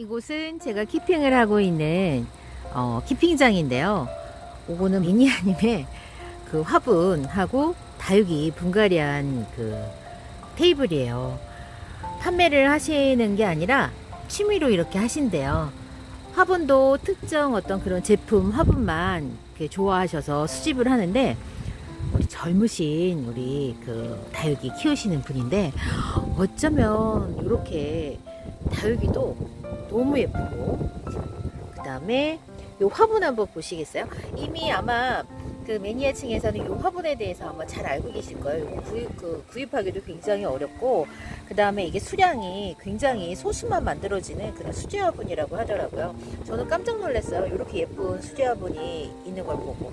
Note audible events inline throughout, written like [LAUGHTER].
이곳은 제가 키핑을 하고 있는 어, 키핑장인데요. 요거는 미니아님의 그 화분하고 다육이 분갈이한 그 테이블이에요. 판매를 하시는 게 아니라 취미로 이렇게 하신대요. 화분도 특정 어떤 그런 제품 화분만 좋아하셔서 수집을 하는데 우리 젊으신 우리 그 다육이 키우시는 분인데 어쩌면 이렇게 다육이도 너무 예쁘고 그 다음에 요 화분 한번 보시겠어요? 이미 아마 그 매니아층에서는 요 화분에 대해서 아마 잘 알고 계실 거예요. 구입, 그 구입하기도 굉장히 어렵고 그 다음에 이게 수량이 굉장히 소수만 만들어지는 그런 수제 화분이라고 하더라고요. 저는 깜짝 놀랐어요. 이렇게 예쁜 수제 화분이 있는 걸 보고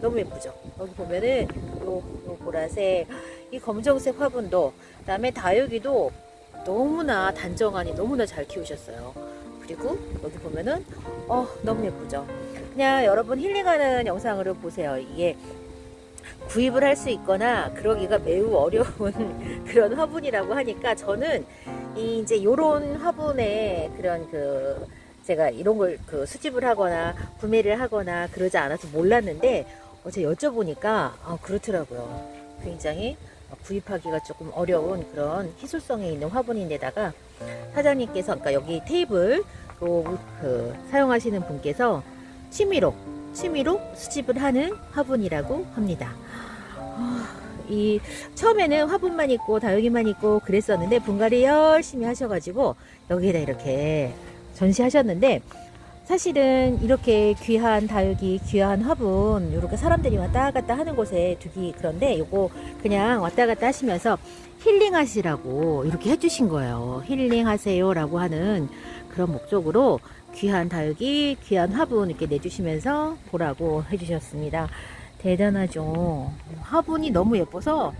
너무 예쁘죠. 여기 보면은 요, 요 보라색 이 검정색 화분도 그다음에 다육이도 너무나 단정하니 너무나 잘 키우셨어요. 그리고 여기 보면은 어 너무 예쁘죠. 그냥 여러분 힐링하는 영상으로 보세요. 이게 구입을 할 수 있거나 그러기가 매우 어려운 [LAUGHS] 그런 화분이라고 하니까 저는 이 이제 요런 화분에 그런 그 제가 이런 걸 그 수집을 하거나 구매를 하거나 그러지 않아서 몰랐는데 어제 여쭤보니까 아, 그렇더라고요. 굉장히 구입하기가 조금 어려운 그런 희소성이 있는 화분인데다가 사장님께서 그러니까 여기 테이블 그 사용하시는 분께서 취미로 취미로 수집을 하는 화분이라고 합니다. 아, 이 처음에는 화분만 있고 다육이만 있고 그랬었는데 분갈이 열심히 하셔가지고 여기에다 이렇게 전시하셨는데 사실은 이렇게 귀한 다육이, 귀한 화분, 이렇게 사람들이 왔다 갔다 하는 곳에 두기 그런데 요거 그냥 왔다 갔다 하시면서 힐링 하시라고 이렇게 해주신 거예요. 힐링 하세요라고 하는 그런 목적으로 귀한 다육이, 귀한 화분 이렇게 내주시면서 보라고 해주셨습니다. 대단하죠. 화분이 너무 예뻐서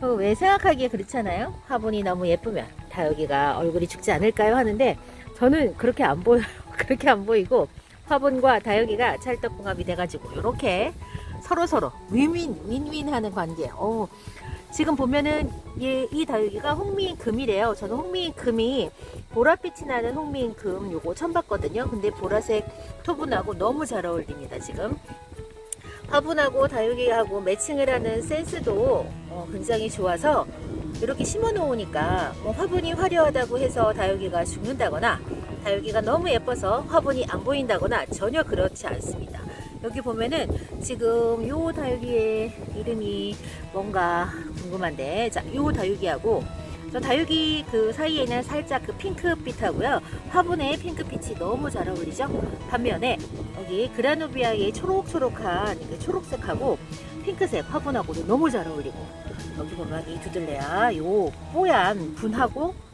그왜 생각하기에 그렇잖아요. 화분이 너무 예쁘면 다육이가 얼굴이 죽지 않을까요? 하는데 저는 그렇게 안 보여요. 그렇게 안 보이고 화분과 다육이가 찰떡궁합이 돼가지고 이렇게 서로 서로 윈윈 윈윈 하는 관계. 어, 지금 보면은 이, 이 다육이가 홍미금이래요. 저는 홍미금이 보랏빛이 나는 홍미금 요거 처음 봤거든요. 근데 보라색 토분하고 너무 잘 어울립니다. 지금 화분하고 다육이하고 매칭을 하는 센스도 어, 굉장히 좋아서 이렇게 심어 놓으니까 뭐 화분이 화려하다고 해서 다육이가 죽는다거나 다육이가 너무 예뻐서 화분이 안 보인다거나 전혀 그렇지 않습니다. 여기 보면은 지금 요 다육이의 이름이 뭔가 궁금한데 자, 요 다육이하고 저 다육이 그 사이에는 살짝 그 핑크빛하고요. 화분에 핑크빛이 너무 잘 어울리죠? 반면에 여기 그라노비아의 초록초록한 그 초록색하고 핑크색 화분하고도 너무 잘 어울리고 여기 보면 이 두들레아 요 뽀얀 분하고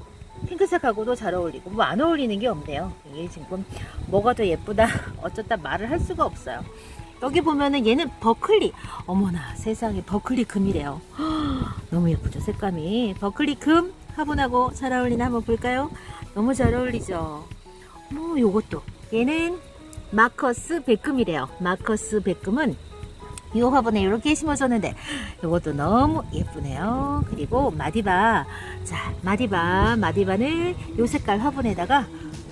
핑크색하고도 잘 어울리고 뭐 안 어울리는 게 없네요. 이게 지금 뭐가 더 예쁘다 [LAUGHS] 어쩌다 말을 할 수가 없어요. 여기 보면은 얘는 버클리 어머나 세상에 버클리 금이래요. [GASPS] 너무 예쁘죠 색감이 버클리 금 화분하고 잘 어울리나 한번 볼까요? 너무 잘 어울리죠. 뭐 요것도 얘는 마커스 백금이래요. 마커스 백금은 이 화분에 이렇게 심어줬는데 이것도 너무 예쁘네요. 그리고 마디바 자 마디바 마디바는 요 색깔 화분에다가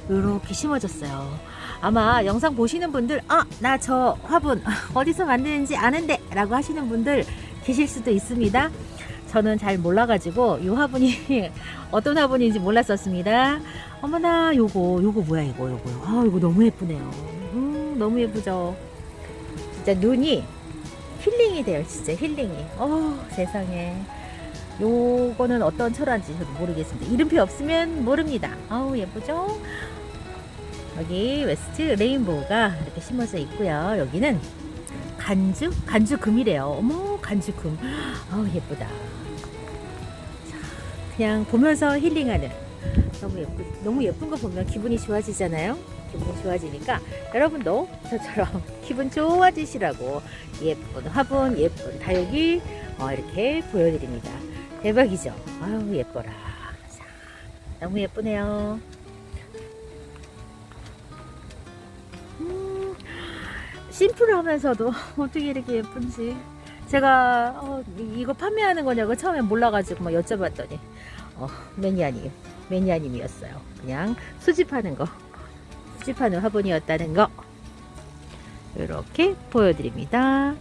이렇게 심어줬어요. 아마 영상 보시는 분들 아 나 저 화분 [LAUGHS] 어디서 만드는지 아는데 라고 하시는 분들 계실 수도 있습니다. 저는 잘 몰라가지고 이 화분이 [LAUGHS] 어떤 화분인지 몰랐었습니다. 어머나 요거 요거 뭐야 이거 요거 아 이거 너무 예쁘네요. 음 너무 예쁘죠. 진짜 눈이 힐링이 돼요 진짜 힐링이. 어 세상에. 요거는 어떤 철화인지 저도 모르겠습니다. 이름표 없으면 모릅니다. 아우 예쁘죠? 여기 웨스트 레인보우가 이렇게 심어져 있고요. 여기는 간주? 간주금이래요. 어머 간주금. 아우 예쁘다. 자, 그냥 보면서 힐링하는 너무 예쁘 너무 예쁜 거 보면 기분이 좋아지잖아요. 기분이 좋아지니까 여러분도 저처럼 [LAUGHS] 기분 좋아지시라고 예쁜 화분, 예쁜 다육이 어, 이렇게 보여드립니다. 대박이죠? 아유 예뻐라. 자, 너무 예쁘네요. 음, 심플하면서도 [LAUGHS] 어떻게 이렇게 예쁜지 제가 어, 이- 이거 판매하는 거냐고 처음에 몰라가지고 막 여쭤봤더니 어, 매니아님 매니아님이었어요. 그냥 수집하는 거, 수집하는 화분이었다는 거 이렇게 보여드립니다.